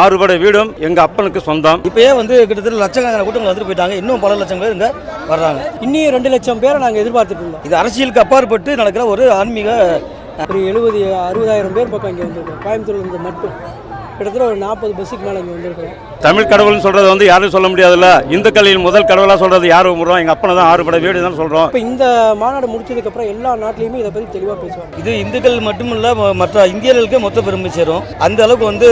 ஆறுபடை வீடும் எங்க அப்பனுக்கு சொந்தம். இப்பயே வந்து கிட்டத்தட்ட லட்சக்கணக்கான கூட்டங்கள் வந்துட்டு போயிட்டாங்க. இன்னும் பல லட்சம் பேர் இங்கே வர்றாங்க. இன்னும் ரெண்டு லட்சம் பேரை நாங்கள் எதிர்பார்த்துட்டு இருந்தோம். இது அரசியலுக்கு அப்பாற்பட்டு நடக்கிற ஒரு ஆன்மீக ஒரு எழுபது அறுபதாயிரம் பேர் பக்கம் இங்கே வந்திருக்கோம். கோயம்புத்தூர்லேருந்து மட்டும். கிட்டத்தட்ட ஒரு நாற்பது பஸ்ஸுக்கு மேலே இங்கே வந்திருக்கிறோம். தமிழ் கடவுள்னு சொல்றது வந்து யாரும் சொல்ல முடியாதுல்ல. இந்துக்களின் முதல் கடவுளா சொல்றது யார் கும்பிடுறோம் எங்க அப்பனை தான் ஆறுபடை வீடு தான் சொல்றோம். இப்போ இந்த மாநாடு முடிச்சதுக்கப்புறம் எல்லா நாட்டிலையுமே இதை பற்றி தெளிவாக பேசுவாங்க. இது இந்துக்கள் மட்டுமல்ல ம- மற்ற இந்தியர்களுக்கே மொத்த பெருமை சேரும். அந்த அளவுக்கு வந்து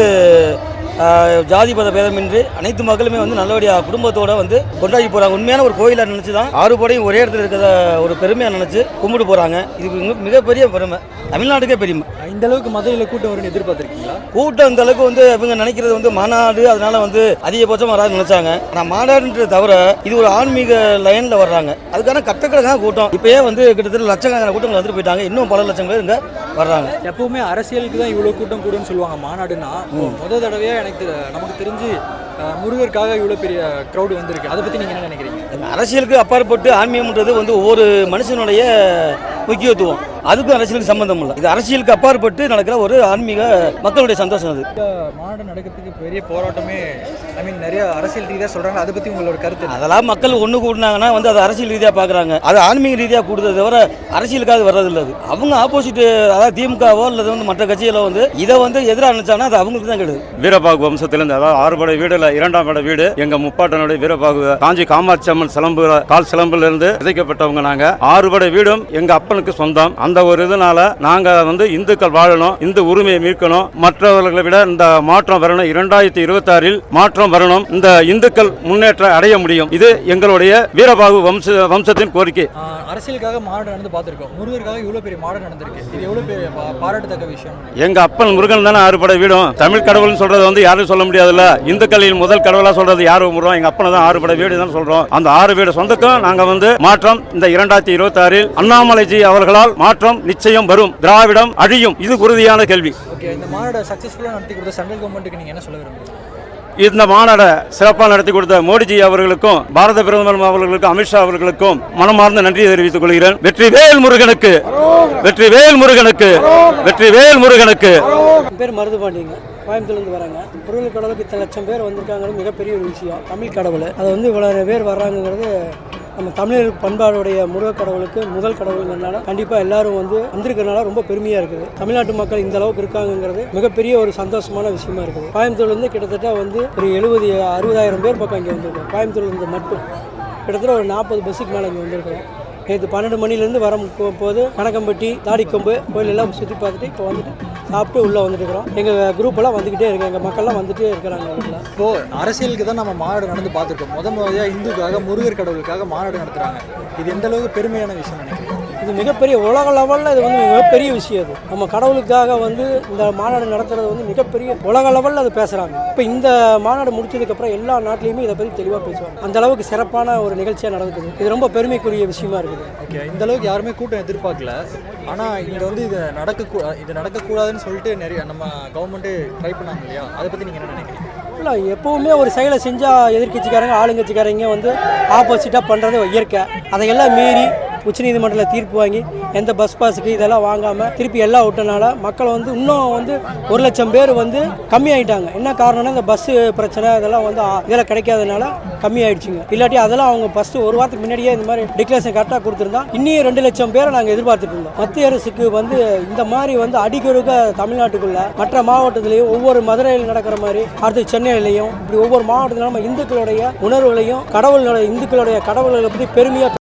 ஜாதி மத பேதமின்றி அனைத்து மக்களுமே வந்து நல்லபடியாக குடும்பத்தோட வந்து கொண்டாடி போறாங்க. உண்மையான ஒரு கோயிலை நினைச்சு தான் ஆறு படையும் ஒரே இடத்துல இருக்கிற ஒரு பெருமையாக நினைச்சு கும்பிட்டு போறாங்க. இது மிக- மிகப்பெரிய பெருமை. தமிழ்நாட்டுக்கே பெருமை. இந்த அளவுக்கு மதுரையில் கூட்டம் வரும்னு எதிர்பார்த்திருக்கீங்களா? கூட்டம் இந்த அளவுக்கு வந்து இவங்க நினைக்கிறது வந்து மாநாடு அதனால வந்து அதிகபட்சம் வராது நினைச்சாங்க. ஆனால் மாநாடுன்றது தவிர இது ஒரு ஆன்மீக லைன்ல வர்றாங்க. அதுக்கான கட்டக்கணக்கான கூட்டம். இப்பயே வந்து கிட்டத்தட்ட லட்சக்கணக்கான கூட்டங்கள் வந்துட்டு போயிட்டாங்க. இன்னும் பல லட்சம் பேர் இங்க வர்றாங்க. எப்பவுமே அரசியலுக்கு தான் இவ்வளோ கூட்டம் கூடுன்னு சொல்லுவாங்க. மாநாடுனா முத தடவையா எனக்கு நமக்கு தெரிஞ்சு முருகருக்காக இவ்வளோ பெரிய க்ரௌடு வந்திருக்கு. அதை பற்றி நீங்கள் என்ன நினைக்கிறீங்க? அரசியலுக்கு அப்பாற்பட்டு ஆன்மீகம்ன்றது வந்து ஒவ்வொரு மனுஷனுடைய முக்கியத்துவம். அதுக்கும் அரசியலுக்கு சம்பந்தம் இல்லை. இது அரசியலுக்கு அப்பாற்பட்டு நடக்கிற ஒரு ஆன்மீக மக்களுடைய சந்தோஷம் அது. மாநாடு நடக்கிறதுக்கு பெரிய போராட்டமே ஐ மீன் நிறைய அரசியல் ரீதியாக சொல்கிறாங்க அதை பற்றி உங்களோட கருத்து? அதெல்லாம் மக்கள் ஒன்று கூடினாங்கன்னா வந்து அது அரசியல் ரீதியாக பார்க்குறாங்க அது ஆன்மீக ரீதியாக கூடுததை தவிர அரசியலுக்காக வர்றதில்லை அது. அவங்க ஆப்போசிட் அதாவது திமுகவோ அல்லது வந்து மற்ற கட்சிகளோ வந்து இதை வந்து எதிராக நினைச்சாங்கன்னா அது அவங்களுக்கு தான் கெடுது. வீரபாகு வம்சத்திலிருந்து அதாவது ஆறுபடை வீடுல இரண்டாம் படை வீடு எங்க முப்பாட்டனுடைய வீரபாகு காஞ்சி காமாட்சி அம்மன் சிலம்பு கால் சிலம்புல இருந்து விதைக்கப்பட்டவங்க நாங்க. ஆறுபடை வீடும் எங்க அப்பனுக்கு சொந்தம். அந்த ஒரு இதனால நாங்க வந்து இந்துக்கள் வாழணும் இந்து உரிமையை மீட்கணும். மற்றவர்களை விட இந்த மாற்றம் வரணும். இரண்டாயிரத்தி இருபத்தி ஆறில் மாற்றம் வரணும். இந்த இந்துக்கள் முன்னேற்றம் அடைய முடியும். இது எங்களுடைய வீரபாகு வம்ச வம்சத்தின் கோரிக்கை. அரசியலுக்காக மாநாடு நடந்து பார்த்துருக்கோம். முருகருக்காக இவ்வளோ பெரிய மாநாடு நடந்திருக்கு. இது எவ்வளோ பெரிய பாராட்டத்தக்க விஷயம்? எங்க அப்பன் முருகன் தானே ஆறுபடை வீடும். தமிழ் கடவுள்னு சொல்றது வந்து யாரும் சொல்ல முடியாதுல்ல. இந்துக்களின் முதல் கடவுளா சொல்றது யார் கும்பிடுறோம் எங்க அப்பனை தான் ஆறுபடை வீடு தான் சொல்றோம். அந்த ஆறு வீடு சொந்தக்கும் நாங்க வந்து மாற்றம். இந்த இரண்டாயிரத்தி இருபத்தி ஆறில் அண்ணாமலைஜி அவர்களால் மாற்றம் நிச்சயம் வரும். திராவிடம் அழியும். இது உறுதியான கேள்வி. ஓகே இந்த மாநாடை சக்ஸஸ்ஃபுல்லாக நடத்தி கொடுத்த சென்ட்ரல் கவர்மெண்ட்டுக்கு நீங்கள் என்ன சொல்ல விரும்புறீங்க? இந்த மாநாடை சிறப்பாக நடத்தி கொடுத்த மோடிஜி அவர்களுக்கும் பாரத பிரதமர் அவர்களுக்கும் அமித்ஷா அவர்களுக்கும் மனமார்ந்த நன்றியை தெரிவித்துக் கொள்கிறேன். வெற்றி வேல் முருகனுக்கு வெற்றி வேல் முருகனுக்கு வெற்றி வேல் முருகனுக்கு பேர் மருதுபாண்டிங்க கோயம்புத்தூர்லேருந்து வராங்க. முருகன் கடவுளுக்கு இத்தனை லட்சம் பேர் வந்திருக்காங்கிறது மிகப்பெரிய ஒரு விஷயம். தமிழ் கடவுள். அது வந்து இவ்வளோ பேர் வர்றாங்கிறது நம்ம தமிழர் பண்பாடுடைய முருக கடவுளுக்கு முதல் கடவுளுங்கிறனால கண்டிப்பாக எல்லாரும் வந்து வந்திருக்கிறனால ரொம்ப பெருமையாக இருக்குது. தமிழ்நாட்டு மக்கள் இந்த அளவுக்கு இருக்காங்கங்கிறது மிகப்பெரிய ஒரு சந்தோஷமான விஷயமா இருக்குது. கோயம்புத்தூர்லேருந்து கிட்டத்தட்ட வந்து ஒரு எழுபது அறுபதாயிரம் பேர் பக்கம் இங்கே வந்திருக்கோம். கோயம்புத்தூர்லேருந்து மட்டும். கிட்டத்தட்ட ஒரு நாற்பது பஸ்ஸுக்கு மேலே இங்கே வந்திருக்கிறோம். நேற்று பன்னெண்டு மணிலேருந்து வர போது கணக்கம்பட்டி தாடிக்கொம்பு கோயில் எல்லாம் சுற்றி பார்த்துட்டு இப்போ வந்துட்டு சாப்பிட்டு உள்ளே வந்துட்டுருக்கிறோம். எங்கள் குரூப்பெல்லாம் வந்துக்கிட்டே இருக்கு. எங்கள் மக்கள்லாம் வந்துட்டே இருக்கிறாங்க இப்போ அரசியலுக்கு தான் நம்ம மாநாடு நடந்து பார்த்துருக்கோம். முத முறையாக இந்துக்காக முருகர் கடவுளுக்காக மாநாடு நடத்துகிறாங்க இது எந்த அளவுக்கு பெருமையான விஷயம் நினைக்கிறேன் இது மிகப்பெரிய உலக லெவலில் இது வந்து மிகப்பெரிய விஷயம் அது நம்ம கடவுளுக்காக வந்து இந்த மாநாடு நடத்துறது வந்து மிகப்பெரிய உலக லெவலில் அது பேசுகிறாங்க இப்போ இந்த மாநாடு முடிச்சதுக்கப்புறம் எல்லா நாட்டிலையுமே இதை பற்றி தெளிவாக பேசுவாங்க. அந்த அளவுக்கு சிறப்பான ஒரு நிகழ்ச்சியாக நடக்குது. இது ரொம்ப பெருமைக்குரிய விஷயமா இருக்குது. ஓகே இந்த அளவுக்கு யாருமே கூட்டம் எதிர்பார்க்கல. ஆனால் இங்கே வந்து இது நடக்க இது நடக்கக்கூடாதுன்னு சொல்லிட்டு நிறைய நம்ம கவர்மெண்ட்டு ட்ரை பண்ணாங்க இல்லையா? அதை பற்றி நீங்கள் என்ன நினைக்கிறீங்க? இல்லை எப்போவுமே ஒரு செயலை செஞ்சால் எதிர்க்கட்சிக்காரங்க ஆளுங்கட்சிக்காரங்க வந்து ஆப்போசிட்டாக பண்ணுறது இயற்கை. அதையெல்லாம் மீறி உச்சநீதிமன்றத்தில் தீர்ப்பு வாங்கி எந்த பஸ் பாஸுக்கு இதெல்லாம் வாங்காமல் திருப்பி எல்லாம் விட்டனால மக்கள் வந்து இன்னும் வந்து ஒரு லட்சம் பேர் வந்து கம்மியாயிட்டாங்க. என்ன காரணம்னா இந்த பஸ்ஸு பிரச்சனை இதெல்லாம் வந்து இதெல்லாம் கிடைக்காதனால கம்மியாயிடுச்சுங்க. இல்லாட்டி அதெல்லாம் அவங்க ஃபஸ்ட்டு ஒரு வாரத்துக்கு முன்னாடியே இந்த மாதிரி டிக்ளரேஷன் கரெக்டாக கொடுத்துருந்தா இன்னும் ரெண்டு லட்சம் பேரை நாங்கள் எதிர்பார்த்துட்டு இருந்தோம். மத்திய அரசுக்கு வந்து இந்த மாதிரி வந்து அடிக்கொடுக்க தமிழ்நாட்டுக்குள்ள மற்ற மாவட்டத்திலையும் ஒவ்வொரு மதுரையில் நடக்கிற மாதிரி அடுத்து சென்னையிலையும் இப்படி ஒவ்வொரு மாவட்டத்திலும் நம்ம இந்துக்களுடைய உணர்வுகளையும் கடவுளுடைய இந்துக்களுடைய கடவுள்களை பற்றி பெருமையாக